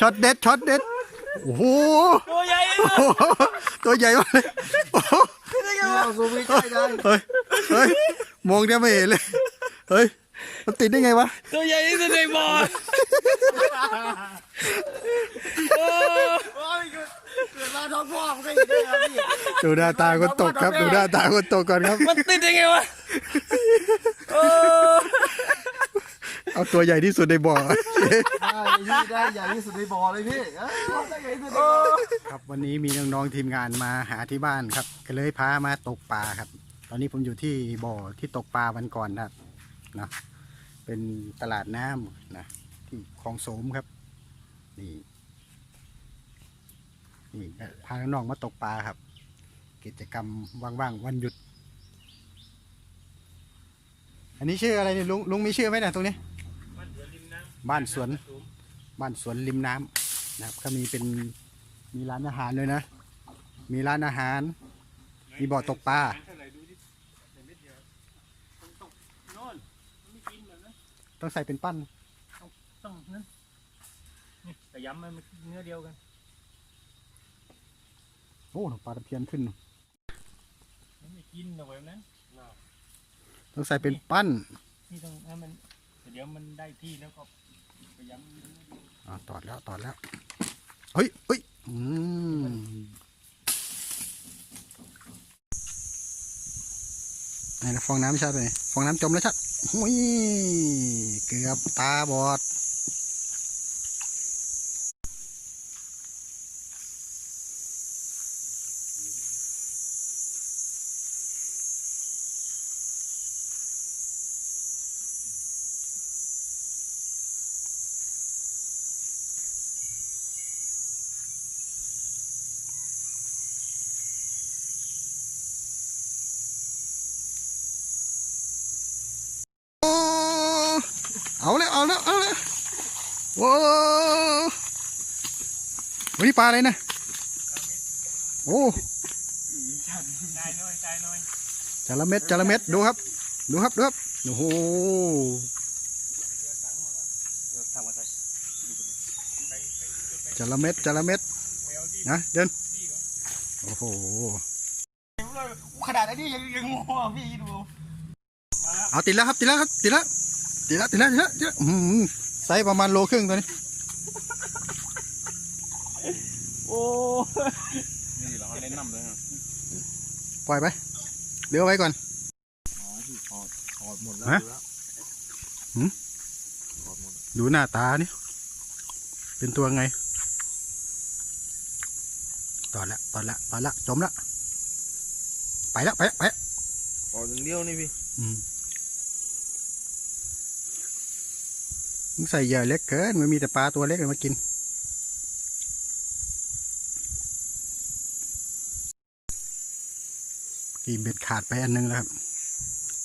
ช็อตเด็ดช็อตเด็ดโอ้โหตัวใหญ่โอ้โหตัวใหญ่มากเลยโอ้โหเอาซูมใกล้ๆได้เฮ้ยเฮ้ยมองเนี่ยไม่เห็นเลยเฮ้ยมันติดได้ไงวะตัวใหญ่ที่สุดในบ่อโอ้โอ้ยเกิดมาท้องพ่อมันก็อย่างนี้ครับพี่ดูหน้าตาคนตกครับดูหน้าตาคนตกก่อนครับ มันติดได้ไงวะโอ้เอาตัวใหญ่ที่สุดในบ่อ ได้พี่ได้ใหญ่ที่สุดในบ่อเลยพี่เอ้ยได้ใหญ่ที่สุดในบ่อ ครับวันนี้มีน้องๆทีมงานมาหาที่บ้านครับ ก็เลยพามาตกปลาครับ ตอนนี้ผมอยู่ที่บ่อที่ตกปลาวันก่อนนะครับนะเป็นตลาดน้ำนะที่คลองโสมครับ นี่นี่พาน้องๆมาตกปลาครับ กิจกรรมว่างๆวันหยุด อันนี้ชื่ออะไรเนี่ยลุงลุงมีชื่อไหมเนี่ยตรงนี้ บ้านสวน บ้านสวน ริมน้ำนะครับก็มีเป็นมีร้านอาหารเลยนะ มีร้านอาหาร มีบ่อตกปลาโน่นไม่กินแบบนั้นต้องใส่เป็นปั้นต้องนั้นนี่แต่ย้ำมันเนื้อเดียวกัน โอ้ปลาตะเพียนขึ้นมันไม่กินเอาไว้แบบนั้นต้องใส่เป็นปั้นนี่ต้องให้มันเดี๋ยวมันได้ที่แล้วก็ไปย้ำ ตอดแล้วตอดแล้ว เฮ้ยเฮ้ยอืมไหนนะฟองน้ำชัดเลยฟองน้ำจมแล้วชัดหุยเกือบตาบอด โอ้เอาแล้วเอาแล้วเอาแล้ว โว้วันนี้ปลาอะไรนะ โอ้ได้น้อยได้น้อยจระเม็ดจระเม็ดดูครับ ดูครับดูครับโอ้โหจระเม็ดจระเม็ดนะเดินโอ้โหขนาดนี้ยังยังงอพี่ดูเอาติดแล้วครับติดแล้วครับติดแล้วติดแล้วติดแล้วติดแล้วติดแล้ว ซส์ประมาณโลครึ่งตัวนี้ โอ้นี่เราเล่นน้ำเลยครับปล่อยไปเหลือไว้ก่อนอ๋อพี่ถอดถอดหมดแล้วฮะดูแล้วหืมถอดหมดแล้วดูหน้าตานี่เป็นตัวไงตอดละตอดละตอดละจมละไปแล้วไปแล้วไปแล้วถอดอย่างเดียวนี่พี่ อืม มึงใส่เหยื่เล็กเกินมันมีแต่ปลาตัวเล็กเลยมากินกินเบ็ดขาดไปอันนึงแล้วครับ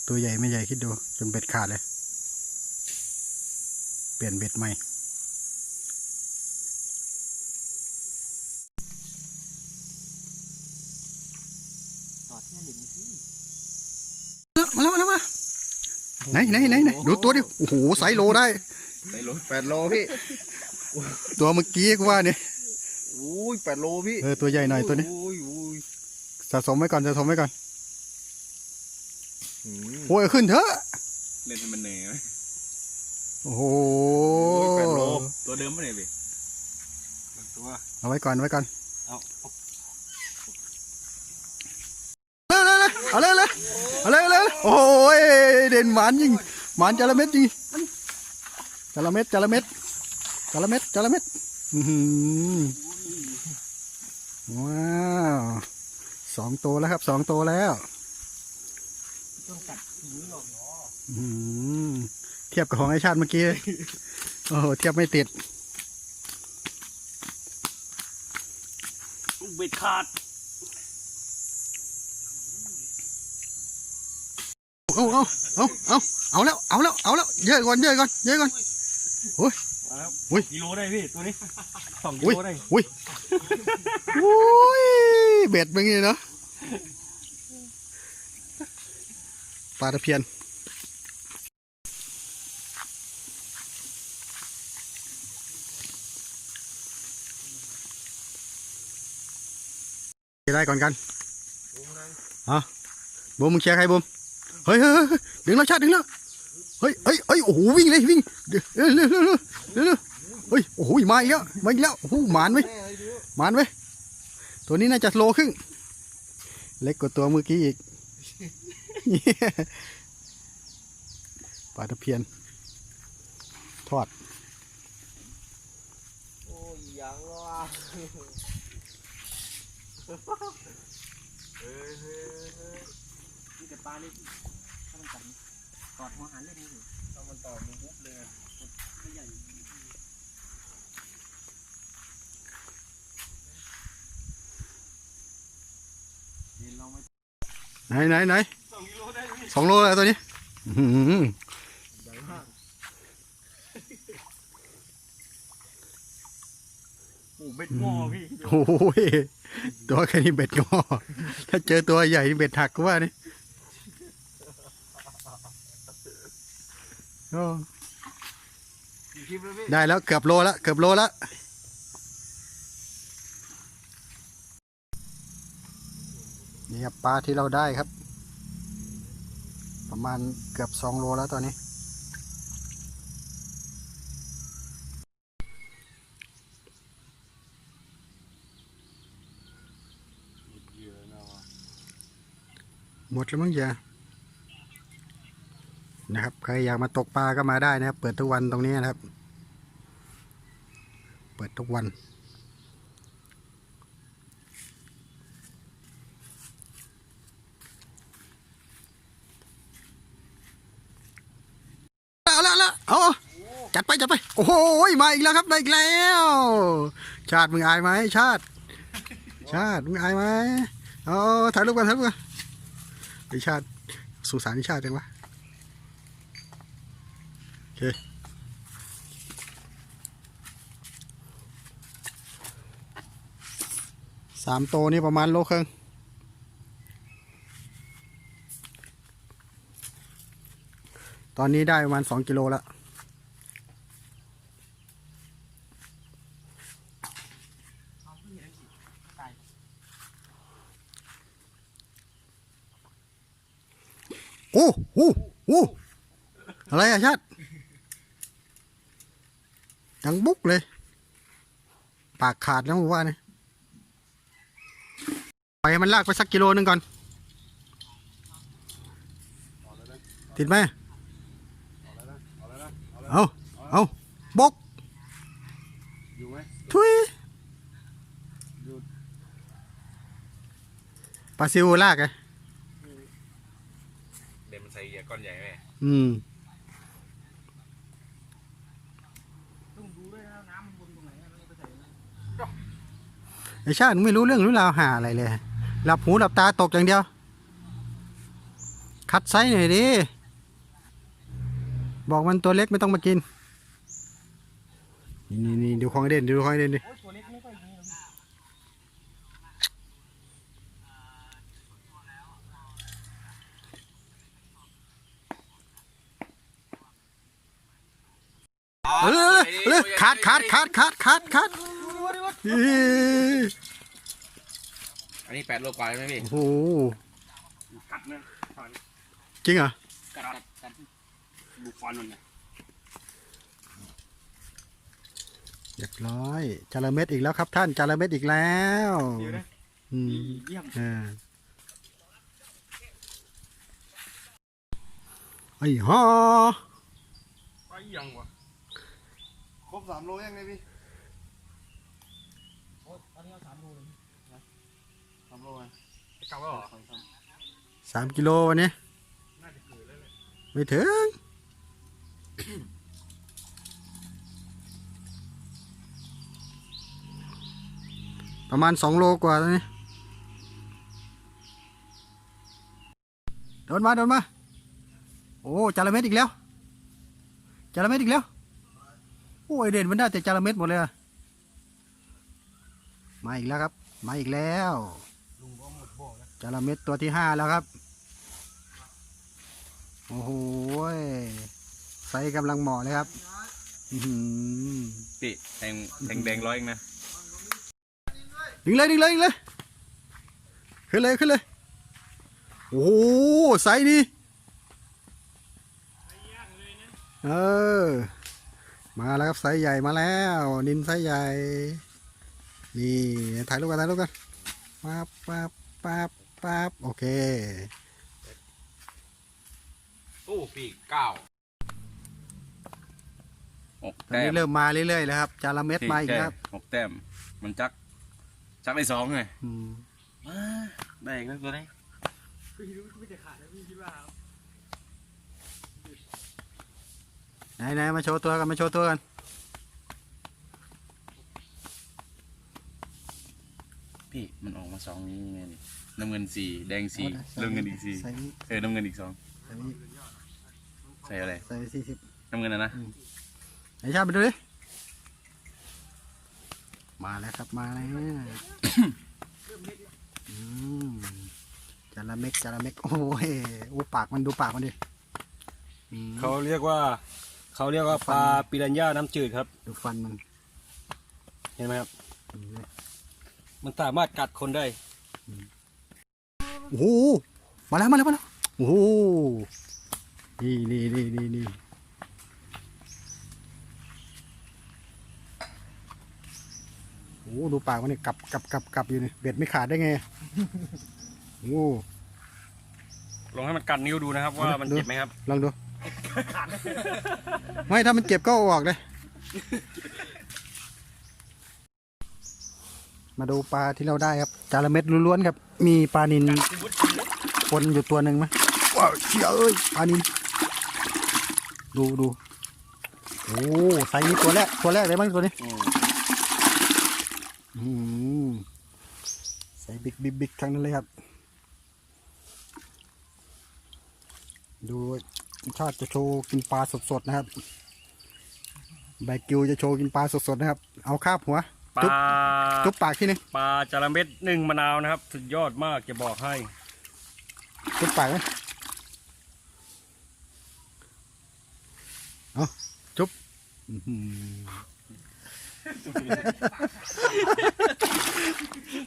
ตัวใหญ่ไม่ใหญ่คิดดู จนเบ็ดขาดเลย เปลี่ยนเบ็ดใหม่ถอที่หลิมพี่มาแล้วมาแล้วมาไหนไหนไหนไหนดูตัวดิ โอ้โห ไซโลได้ ใส่โลแปดโลพี่ตัวเมื่อกี้ก็ว่าเนี่ยอุ้ยแปดโลพี่เออตัวใหญ่หน่อยตัวนี้อุ้ยอุ้ยสะสมไว้ก่อนสะสมไว้ก่อนอืมโอ้ยขึ้นเถอะเล่นให้มันเหนื่อยไหมโอ้โหแปดโลตัวเดิมไม่ได้พี่ตัวเอาไว้ก่อนไว้ก่อนเอาเอาเลยเลยเอาเลยเลยโอ้ยเด่นหมานยิงหมานจระเม็ดยิง จระเม็ดจระเม็ดจระเม็ดจระเม็ดอื้อหือว้าวสองตัวแล้วครับสองตัวแล้วต้องกัดหินหรอกอื้อหือเทียบกับของไอชาติเมื่อกี้โอ้โหเทียบไม่ติดเบ็ดขาดเอาเอาเอาเอาเอาแล้วเอาแล้วเอาแล้วเยอะก่อนเยอะก่อนเยอะก่อน โอ้ยโอ้ยกิโลได้พี่ตัวนี้สองกิโลได้โอ้ยโอ้ยเบ็ดเป็นไงเนาะปลาตะเพียนได้ก่อนกันอ๋อบูมมึงเชียร์ใครบูมเฮ้ยเฮ้ยดึงแล้วชาดึงแล้ว ฮ้ยเฮ้ยเฮ้ยโอ้โหวิ่งเลยวิ่งเร็วเร็วเร็วเร็วเฮ้ยโอ้โหมาอีกแล้วมาอีกแล้วโอ้โหหมานไว้ยแม่เลยดูหมานไว้ตัวนี้น่าจะโลครึ่ง เล็กกว่าตัวเมื่อกี้อีกปลาตะเพียน ทอดโอ้ยยังวะเฮ้ยเฮ้ยเฮ้ยนี่แต่ปลาเล็กถ้ามันกัด กอดหัวหันเล่นนี่สิถ้ามันต่อมันปุ๊บเลยไม่ใหญ่เห็นเราไม่ไหนไหนไหนสองกิโลได้ไหมสองโลแล้วตัวนี้อื้อหือใหญ่มากโอ้เบ็ดงอพี่โอ้ยตัวแค่นี้เบ็ดงอ ถ้าเจอตัวใหญ่นี่เบ็ดหักก็ว่านี่ โอ้กี่คลิปแล้วพี่ได้แล้วเกือบโลแล้วเกือบโลแล้วนี่ครับปลาที่เราได้ครับ ประมาณเกือบสองโลแล้วตอนนี้เยอะนะวะหมดแล้วมั้งอย่า นะครับ ใครอยากมาตกปลาก็มาได้นะครับ เปิดทุกวันตรงนี้นะครับ เปิดทุกวันเอาละละเอาจัดไปจัดไป โอ้โหมาอีกแล้วครับมาอีกแล้ว ชาติมึงอายไหมชาติ ชาติมึงอายไหมเอาถ่ายรูปกันถ่ายรูปกันไอชาติสุสานชาติจังวะ สามโตวนี่ประมาณโลครึ่งตอนนี้ได้ประมาณสองกิโลแล้วอาเพิ่งเห็นสิตายโอ้โหโอ้อะไรอะชาติ ยังบุกเลย ปากขาดแล้วมึงว่าเนี่ยไปให้มันลากไปสักกิโลหนึงก่อน ติดไหมเอาเอาบกอยู่ไหมทุยปลาซิวลากไงเด่นมันใส่เหยื่อก้อนใหญ่ไหมอืม ต้องดูด้วยนะน้ำมันวนตรงไหนอะมันเอาไปใส่นะ ไอชาติไม่รู้เรื่องรู้ราวหาอะไรเลย หลับหูหลับตาตกอย่างเดียว คัดไซส์หน่อยดิ บอกมันตัวเล็กไม่ต้องมากิน นี่นี่ดูของเด่นดูของเด่นดิเล็กไม่ค่ออเออเออขาดขาดขาดขาดขาดขาด เอ้ยอันนี้แปดโลกว่าใช่ไหมพี่โอ้โหกัดนะจริงเหรอกัดกัดกัดดูฟันมันนะเรียบร้อยจาระเม็ดอีกแล้วครับท่านจาระเม็ดอีกแล้วเดี๋ยวนะอืมเยี่ยมอ่าไอ้ห่อ ไปยังวะครบสามโลยังไงพี่โอ้ยตอ นนี้เอาสามโลเลยสามโลไงไปเก่าแล้วเหรอสามกิโลวันนี้ น่าจะเกิดแล้วแหละไม่ถึง ประมาณสองโลกว่าตอนนี้โดนมาโดนมา โอ้จาระเม็ดอีกแล้วจาระเม็ดอีกแล้ว โอ้ยเด่นมันได้แต่จาระเม็ดหมดเลยอะ มาอีกแล้วครับ มาอีกแล้วลุงก็หมดบ่อแล้วจาระเม็ดตัวที่ห้าแล้วครับ โอ้โหยไซส์กำลังเหมาะเลยครับอื้อหือพี่แทงแทงแดงร้อยเองนะดึงเลยดึงเลยดึงเลยขึ้นเลยขึ้นเลย โอ้โหไซส์นี้เออ มาแล้วครับไซส์ใหญ่มาแล้ว นินไซส์ใหญ่ นี่ถ่ายรูปกันถ่ายรูปกันปั๊บปั๊บปั๊บปั๊บโอเค ตู้ปีกเก้าหกตอนแต้นี้มเริ่มมาเรื่อยๆแล้วครับจาระเม็ดมาอีกแล้วครับหกแต้มมันจัก จักได้สองไงอืมมาได้อีกแล้วตัวนี้ไหนไหนมาโชว์ตัวกันมาโชว์ตัวกัน พี่ มันออกมาสองนี้ไงนี่น้ำเงินสี่แดงสี่เรื่องเงินอีกสี่ใส่นี้เออน้ำเงินอีกสองใส่นี้ใส่อะไรใส่สี่สิบน้ำเงินนะนะไหนชาติไปดูดิมาแล้วครับมาแล้วอืมจาระเม็กจาระเม็กโอ้ยโอ้ปากมันดูปากมันดิอืมเขาเรียกว่า เขาเรียกว่าปลาปิรันย่าน้ำจืดครับ ดูฟันมัน เห็นไหมครับอื มมันสามารถกัดคนได้โอ้โหมาแล้วมาแล้วมาแล้วโอ้โหนี่นี่นี่นี่นี่โอ้โหดูปากมันนี่กลับกลับกลับกลับอยู่นี่เบ็ดไม่ขาดได้ไงโอ้ลองให้มันกัดนิ้วดูนะครับ ว่ามันดูเจ็บไหมครับ ลองดู ไม่ถ้ามันเจ็บก็เอาออกเลย มาดูปลาที่เราได้ครับจาระเม็ดล้วนๆครับ มีปลานินปนอยู่ตัวหนึ่งไหมว้าวเชี่ยเอ้ยปลานินดูดูโอ้ไซส์นี้ตัวแรกตัวแรกเลยมั้งตัวนี้อืมใส่บิ๊กบิ๊กบิ๊กทั้งนั้นเลยครับ ดูชาติจะโชว์กินปลาสดๆนะครับแบกิวจะโชว์กินปลาสดๆนะครับ เอาคาบหัว ปจุ๊บลาจุ๊บปากที่นึงปลาจาระเม็ดหนึ่งมะนาวนะครับ สุดยอดมากจะบอกให้จุ๊บปากไหมเอาจุ๊บอื้อหือ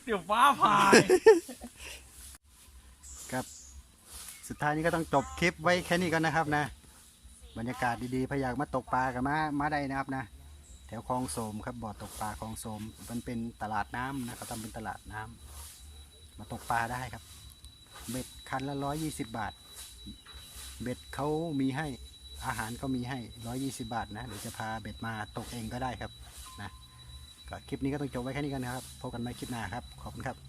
เดี๋ยวฟ้าผ่าครับ สุดท้ายนี้ก็ต้องจบคลิปไว้แค่นี้กันนะครับนะ บรรยากาศดีๆพยายามมาตกปลากันมา มาได้นะครับนะ แถวคลองโสมครับบ่อตกปลาคลองโสม มันเป็นตลาดน้ำนะครับทำเป็นตลาดน้ำมาตกปลาได้ครับ เบ็ดคันละร้อยยี่สิบบาท เบ็ดเขามีให้อาหารก็มีให้ร้อยี่สิบาทนะเดี๋ยวจะพาเบ็ดมาตกเองก็ได้ครับนะก็คลิปนี้ก็ต้องจบไว้แค่นี้กันนะครับพบกันใหม่คลิปหน้าครับขอบคุณครับ